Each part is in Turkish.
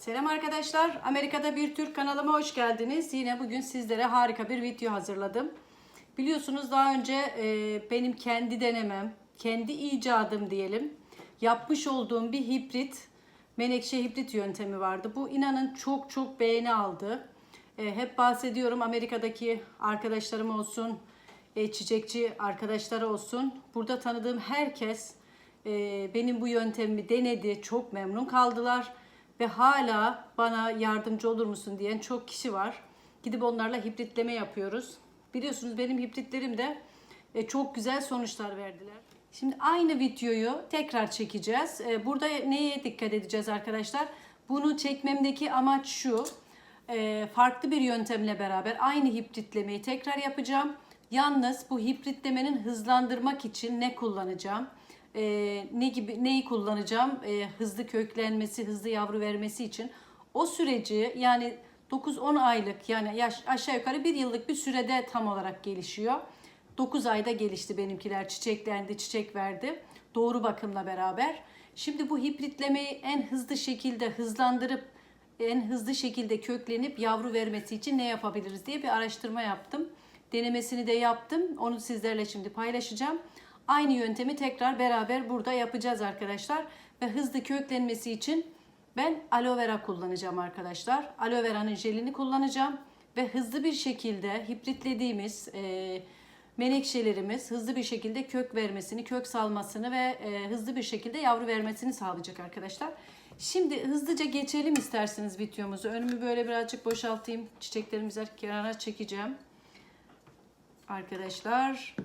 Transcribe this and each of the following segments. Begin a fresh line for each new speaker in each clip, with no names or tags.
Selam arkadaşlar. Amerika'da bir Türk kanalıma hoş geldiniz. Yine bugün sizlere harika bir video hazırladım. Biliyorsunuz daha önce e, benim kendi denemem, kendi icadım diyelim. Yapmış olduğum bir hibrit, menekşe hibrit yöntemi vardı. Bu inanın çok çok beğeni aldı. E, hep bahsediyorum Amerika'daki arkadaşlarım olsun, e, çiçekçi arkadaşlar olsun. Burada tanıdığım herkes e, benim bu yöntemimi denedi, çok memnun kaldılar ve hala bana yardımcı olur musun diyen çok kişi var. Gidip onlarla hibritleme yapıyoruz. Biliyorsunuz benim hibritlerim de e, çok güzel sonuçlar verdiler. Şimdi aynı videoyu tekrar çekeceğiz. E, Burada neye dikkat edeceğiz arkadaşlar? Bunu çekmemdeki amaç şu. E, Farklı bir yöntemle beraber aynı hibritlemeyi tekrar yapacağım. Yalnız bu hibritlemenin hızlandırmak için ne kullanacağım? E, ne gibi neyi kullanacağım e, hızlı köklenmesi, hızlı yavru vermesi için o süreci yani 9-10 aylık yani yaş, aşağı yukarı bir yıllık bir sürede tam olarak gelişiyor. 9 ayda gelişti benimkiler çiçeklendi, çiçek verdi. Doğru bakımla beraber. Şimdi bu hibritlemeyi en hızlı şekilde hızlandırıp en hızlı şekilde köklenip yavru vermesi için ne yapabiliriz diye bir araştırma yaptım. Denemesini de yaptım. Onu sizlerle şimdi paylaşacağım. Aynı yöntemi tekrar beraber burada yapacağız arkadaşlar. Ve hızlı köklenmesi için ben aloe vera kullanacağım arkadaşlar. Aloe vera'nın jelini kullanacağım. Ve hızlı bir şekilde hibritlediğimiz e, menekşelerimiz hızlı bir şekilde kök vermesini, kök salmasını ve e, hızlı bir şekilde yavru vermesini sağlayacak arkadaşlar. Şimdi hızlıca geçelim isterseniz videomuzu. Önümü böyle birazcık boşaltayım. Çiçeklerimizi kenara çekeceğim. Arkadaşlar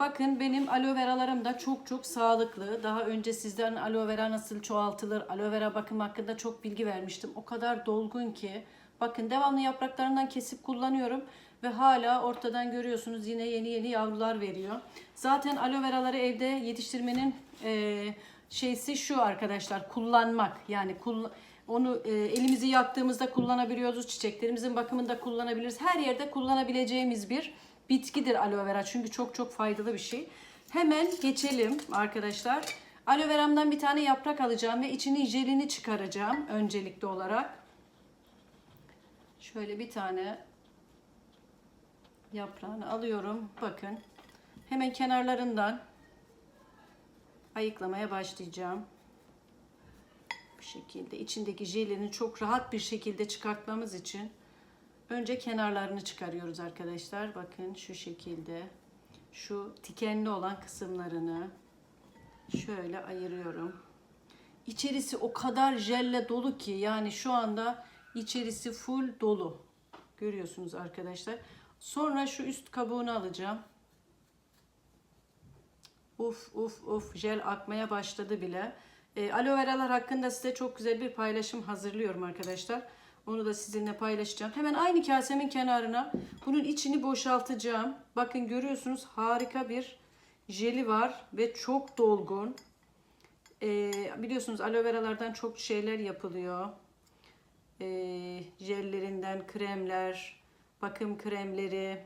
Bakın benim aloe veralarım da çok çok sağlıklı. Daha önce sizden aloe vera nasıl çoğaltılır, aloe vera bakım hakkında çok bilgi vermiştim. O kadar dolgun ki. Bakın devamlı yapraklarından kesip kullanıyorum. Ve hala ortadan görüyorsunuz yine yeni yeni yavrular veriyor. Zaten aloe veraları evde yetiştirmenin e, şeysi şu arkadaşlar kullanmak. Yani kull onu e, elimizi yaktığımızda kullanabiliyoruz. Çiçeklerimizin bakımında kullanabiliriz. Her yerde kullanabileceğimiz bir bitkidir aloe vera. Çünkü çok çok faydalı bir şey. Hemen geçelim arkadaşlar. Aloe veramdan bir tane yaprak alacağım ve içinin jelini çıkaracağım öncelikli olarak. Şöyle bir tane yaprağını alıyorum. Bakın. Hemen kenarlarından ayıklamaya başlayacağım. Bu şekilde içindeki jelini çok rahat bir şekilde çıkartmamız için Önce kenarlarını çıkarıyoruz arkadaşlar. Bakın şu şekilde. Şu dikenli olan kısımlarını şöyle ayırıyorum. İçerisi o kadar jelle dolu ki yani şu anda içerisi full dolu. Görüyorsunuz arkadaşlar. Sonra şu üst kabuğunu alacağım. Uf uf uf jel akmaya başladı bile. E, aloe veralar hakkında size çok güzel bir paylaşım hazırlıyorum arkadaşlar. Onu da sizinle paylaşacağım. Hemen aynı kasemin kenarına bunun içini boşaltacağım. Bakın görüyorsunuz harika bir jeli var ve çok dolgun. Ee, biliyorsunuz aloe veralardan çok şeyler yapılıyor. Ee, jellerinden kremler, bakım kremleri.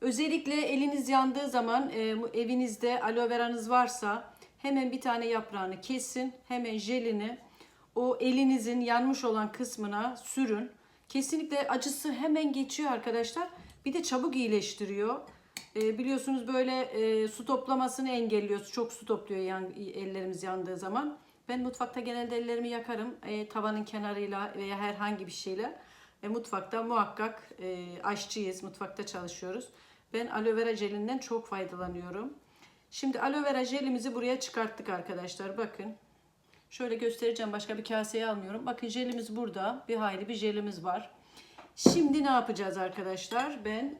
Özellikle eliniz yandığı zaman e, evinizde aloe veranız varsa hemen bir tane yaprağını kesin. Hemen jelini o elinizin yanmış olan kısmına sürün. Kesinlikle acısı hemen geçiyor arkadaşlar. Bir de çabuk iyileştiriyor. E, biliyorsunuz böyle e, su toplamasını engelliyor. Çok su topluyor yan, ellerimiz yandığı zaman. Ben mutfakta genelde ellerimi yakarım. E, tavanın kenarıyla veya herhangi bir şeyle. E, mutfakta muhakkak e, aşçıyız. Mutfakta çalışıyoruz. Ben aloe vera jelinden çok faydalanıyorum. Şimdi aloe vera jelimizi buraya çıkarttık arkadaşlar. Bakın. Şöyle göstereceğim. Başka bir kaseye almıyorum. Bakın jelimiz burada. Bir hayli bir jelimiz var. Şimdi ne yapacağız arkadaşlar? Ben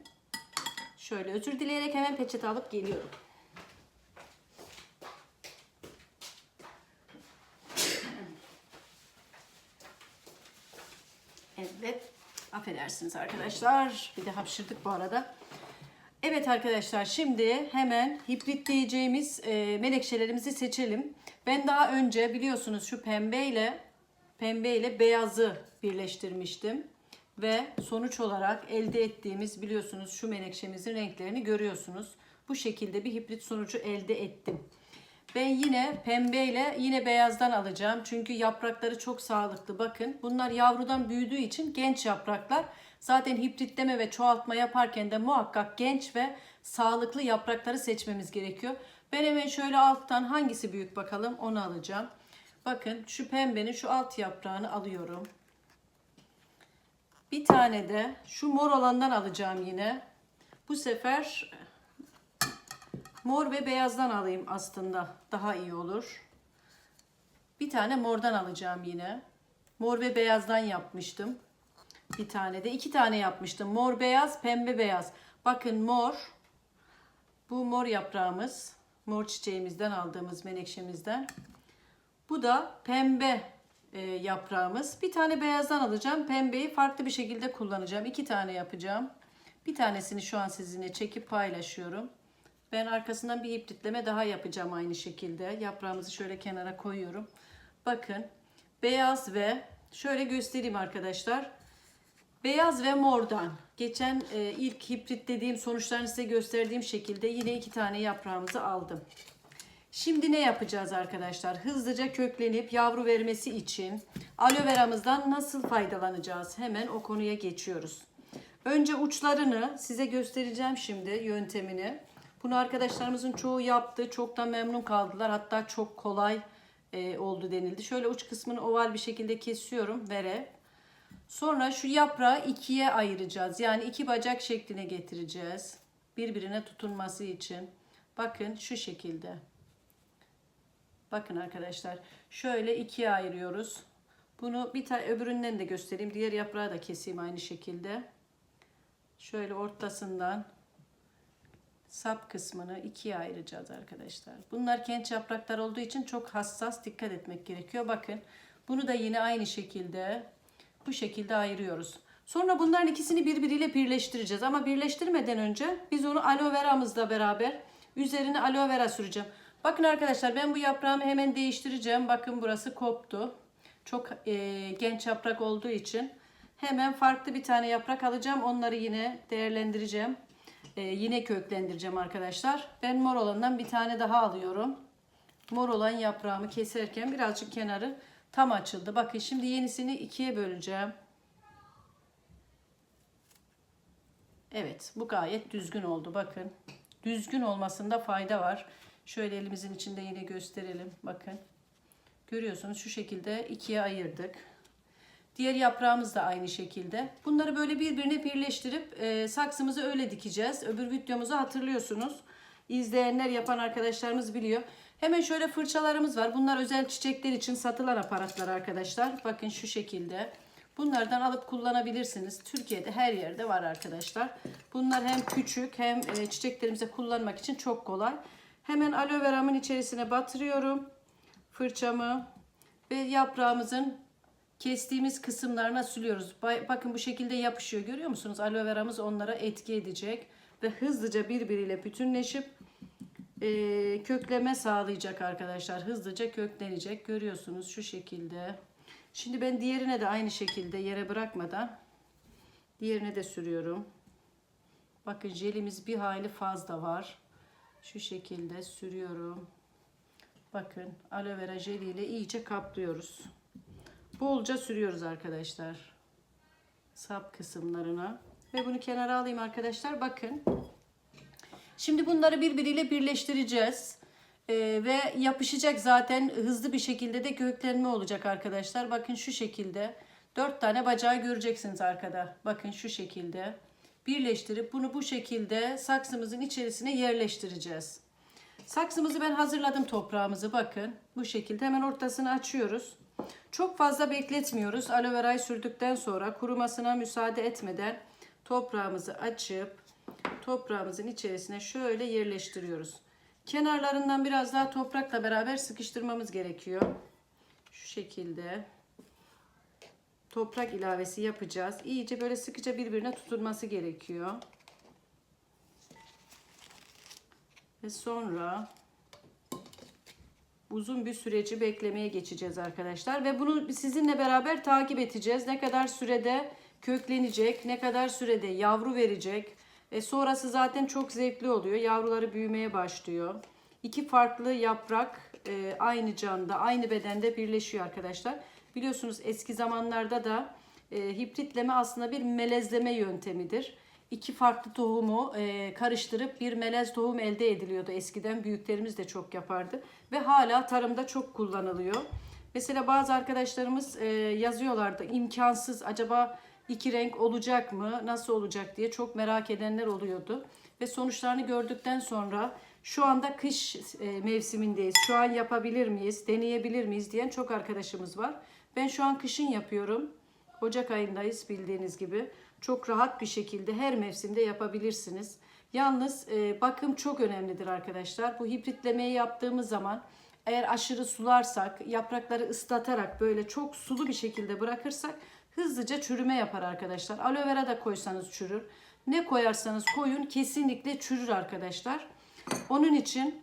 şöyle özür dileyerek hemen peçete alıp geliyorum. Evet. Affedersiniz arkadaşlar. Bir de hapşırdık bu arada. Evet arkadaşlar şimdi hemen hibritleyeceğimiz e, menekşelerimizi seçelim. Ben daha önce biliyorsunuz şu pembe ile pembe ile beyazı birleştirmiştim. Ve sonuç olarak elde ettiğimiz biliyorsunuz şu menekşemizin renklerini görüyorsunuz. Bu şekilde bir hibrit sonucu elde ettim. Ben yine pembeyle yine beyazdan alacağım. Çünkü yaprakları çok sağlıklı. Bakın bunlar yavrudan büyüdüğü için genç yapraklar. Zaten hibritleme ve çoğaltma yaparken de muhakkak genç ve sağlıklı yaprakları seçmemiz gerekiyor. Ben hemen şöyle alttan hangisi büyük bakalım onu alacağım. Bakın şu pembenin şu alt yaprağını alıyorum. Bir tane de şu mor olandan alacağım yine. Bu sefer mor ve beyazdan alayım aslında. Daha iyi olur. Bir tane mordan alacağım yine. Mor ve beyazdan yapmıştım. Bir tane de iki tane yapmıştım. Mor beyaz, pembe beyaz. Bakın mor. Bu mor yaprağımız. Mor çiçeğimizden aldığımız menekşemizden. Bu da pembe e, yaprağımız. Bir tane beyazdan alacağım. Pembeyi farklı bir şekilde kullanacağım. İki tane yapacağım. Bir tanesini şu an sizinle çekip paylaşıyorum. Ben arkasından bir hibritleme daha yapacağım aynı şekilde. Yaprağımızı şöyle kenara koyuyorum. Bakın beyaz ve şöyle göstereyim arkadaşlar. Beyaz ve mordan geçen e, ilk hibritlediğim sonuçlarını size gösterdiğim şekilde yine iki tane yaprağımızı aldım. Şimdi ne yapacağız arkadaşlar? Hızlıca köklenip yavru vermesi için aloe veramızdan nasıl faydalanacağız? Hemen o konuya geçiyoruz. Önce uçlarını size göstereceğim şimdi yöntemini. Bunu arkadaşlarımızın çoğu yaptı. Çok da memnun kaldılar. Hatta çok kolay e, oldu denildi. Şöyle uç kısmını oval bir şekilde kesiyorum vere. Sonra şu yaprağı ikiye ayıracağız. Yani iki bacak şekline getireceğiz. Birbirine tutunması için. Bakın şu şekilde. Bakın arkadaşlar. Şöyle ikiye ayırıyoruz. Bunu bir tane öbüründen de göstereyim. Diğer yaprağı da keseyim aynı şekilde. Şöyle ortasından sap kısmını ikiye ayıracağız arkadaşlar. Bunlar genç yapraklar olduğu için çok hassas dikkat etmek gerekiyor. Bakın bunu da yine aynı şekilde bu şekilde ayırıyoruz. Sonra bunların ikisini birbiriyle birleştireceğiz. Ama birleştirmeden önce biz onu aloe veramızla beraber üzerine aloe vera süreceğim. Bakın arkadaşlar ben bu yaprağımı hemen değiştireceğim. Bakın burası koptu. Çok e, genç yaprak olduğu için hemen farklı bir tane yaprak alacağım. Onları yine değerlendireceğim. E, yine köklendireceğim arkadaşlar. Ben mor olandan bir tane daha alıyorum. Mor olan yaprağımı keserken birazcık kenarı tam açıldı. Bakın şimdi yenisini ikiye böleceğim. Evet bu gayet düzgün oldu bakın. Düzgün olmasında fayda var. Şöyle elimizin içinde yine gösterelim. Bakın. Görüyorsunuz şu şekilde ikiye ayırdık. Diğer yaprağımız da aynı şekilde. Bunları böyle birbirine birleştirip e, saksımızı öyle dikeceğiz. Öbür videomuzu hatırlıyorsunuz. İzleyenler yapan arkadaşlarımız biliyor. Hemen şöyle fırçalarımız var. Bunlar özel çiçekler için satılan aparatlar arkadaşlar. Bakın şu şekilde. Bunlardan alıp kullanabilirsiniz. Türkiye'de her yerde var arkadaşlar. Bunlar hem küçük hem e, çiçeklerimize kullanmak için çok kolay. Hemen aloe veramın içerisine batırıyorum fırçamı ve yaprağımızın kestiğimiz kısımlarına sürüyoruz. Bakın bu şekilde yapışıyor. Görüyor musunuz? Aloe veramız onlara etki edecek ve hızlıca birbiriyle bütünleşip e, kökleme sağlayacak arkadaşlar. Hızlıca köklenecek. Görüyorsunuz şu şekilde. Şimdi ben diğerine de aynı şekilde yere bırakmadan diğerine de sürüyorum. Bakın jelimiz bir hayli fazla var. Şu şekilde sürüyorum. Bakın aloe vera jeli ile iyice kaplıyoruz. Bolca sürüyoruz arkadaşlar. Sap kısımlarına. Ve bunu kenara alayım arkadaşlar. Bakın. Şimdi bunları birbiriyle birleştireceğiz. Ee, ve yapışacak zaten hızlı bir şekilde de köklenme olacak arkadaşlar. Bakın şu şekilde. Dört tane bacağı göreceksiniz arkada. Bakın şu şekilde. Birleştirip bunu bu şekilde saksımızın içerisine yerleştireceğiz. Saksımızı ben hazırladım toprağımızı bakın. Bu şekilde hemen ortasını açıyoruz. Çok fazla bekletmiyoruz. Aloe verayı sürdükten sonra kurumasına müsaade etmeden toprağımızı açıp toprağımızın içerisine şöyle yerleştiriyoruz. Kenarlarından biraz daha toprakla beraber sıkıştırmamız gerekiyor. Şu şekilde toprak ilavesi yapacağız. İyice böyle sıkıca birbirine tutunması gerekiyor. Ve sonra uzun bir süreci beklemeye geçeceğiz arkadaşlar. Ve bunu sizinle beraber takip edeceğiz. Ne kadar sürede köklenecek, ne kadar sürede yavru verecek. E sonrası zaten çok zevkli oluyor. Yavruları büyümeye başlıyor. İki farklı yaprak e, aynı canda, aynı bedende birleşiyor arkadaşlar. Biliyorsunuz eski zamanlarda da e, hibritleme aslında bir melezleme yöntemidir. İki farklı tohumu e, karıştırıp bir melez tohum elde ediliyordu. Eskiden büyüklerimiz de çok yapardı ve hala tarımda çok kullanılıyor. Mesela bazı arkadaşlarımız e, yazıyorlardı imkansız acaba iki renk olacak mı nasıl olacak diye çok merak edenler oluyordu. Ve sonuçlarını gördükten sonra şu anda kış e, mevsimindeyiz. Şu an yapabilir miyiz, deneyebilir miyiz diyen çok arkadaşımız var. Ben şu an kışın yapıyorum. Ocak ayındayız bildiğiniz gibi. Çok rahat bir şekilde her mevsimde yapabilirsiniz. Yalnız e, bakım çok önemlidir arkadaşlar. Bu hibritlemeyi yaptığımız zaman eğer aşırı sularsak, yaprakları ıslatarak böyle çok sulu bir şekilde bırakırsak hızlıca çürüme yapar arkadaşlar. Aloe vera da koysanız çürür. Ne koyarsanız koyun kesinlikle çürür arkadaşlar. Onun için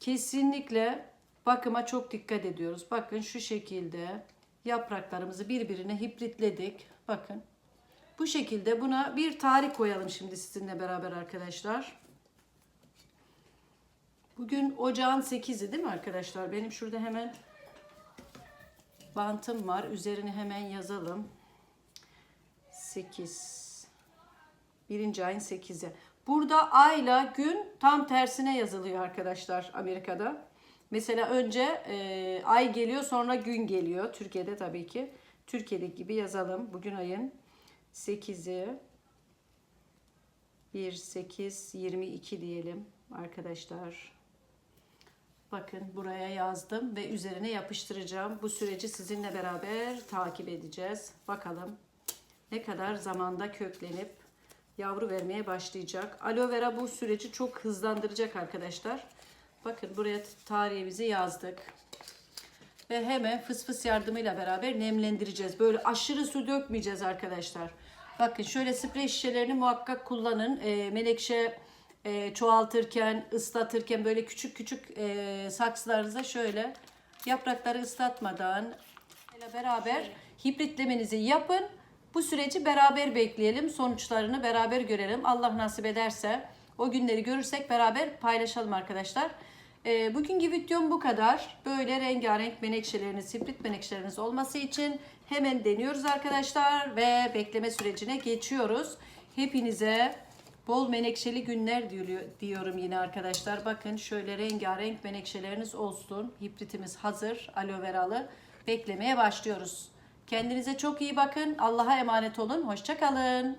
kesinlikle bakıma çok dikkat ediyoruz. Bakın şu şekilde yapraklarımızı birbirine hibritledik. Bakın. Bu şekilde buna bir tarih koyalım şimdi sizinle beraber arkadaşlar. Bugün ocağın 8'i değil mi arkadaşlar? Benim şurada hemen bantım var. Üzerine hemen yazalım. 8. Birinci ayın 8'i. Burada ayla gün tam tersine yazılıyor arkadaşlar Amerika'da. Mesela önce e, ay geliyor sonra gün geliyor. Türkiye'de tabii ki. Türkiye'deki gibi yazalım. Bugün ayın 8'i 1, 8, 22 diyelim arkadaşlar. Bakın buraya yazdım ve üzerine yapıştıracağım. Bu süreci sizinle beraber takip edeceğiz. Bakalım ne kadar zamanda köklenip yavru vermeye başlayacak. Aloe vera bu süreci çok hızlandıracak arkadaşlar. Bakın buraya tarihimizi yazdık. Ve hemen fıs fıs yardımıyla beraber nemlendireceğiz. Böyle aşırı su dökmeyeceğiz arkadaşlar. Bakın şöyle sprey şişelerini muhakkak kullanın. E, menekşe e, çoğaltırken, ıslatırken böyle küçük küçük e, saksılarınıza şöyle yaprakları ıslatmadan beraber hibritlemenizi yapın. Bu süreci beraber bekleyelim. Sonuçlarını beraber görelim. Allah nasip ederse o günleri görürsek beraber paylaşalım arkadaşlar. E, bugünkü videom bu kadar. Böyle rengarenk menekşeleriniz, hibrit menekşeleriniz olması için hemen deniyoruz arkadaşlar ve bekleme sürecine geçiyoruz. Hepinize bol menekşeli günler diyor- diyorum yine arkadaşlar. Bakın şöyle rengarenk menekşeleriniz olsun. Hibritimiz hazır, aloe veralı. Beklemeye başlıyoruz. Kendinize çok iyi bakın. Allah'a emanet olun. Hoşçakalın.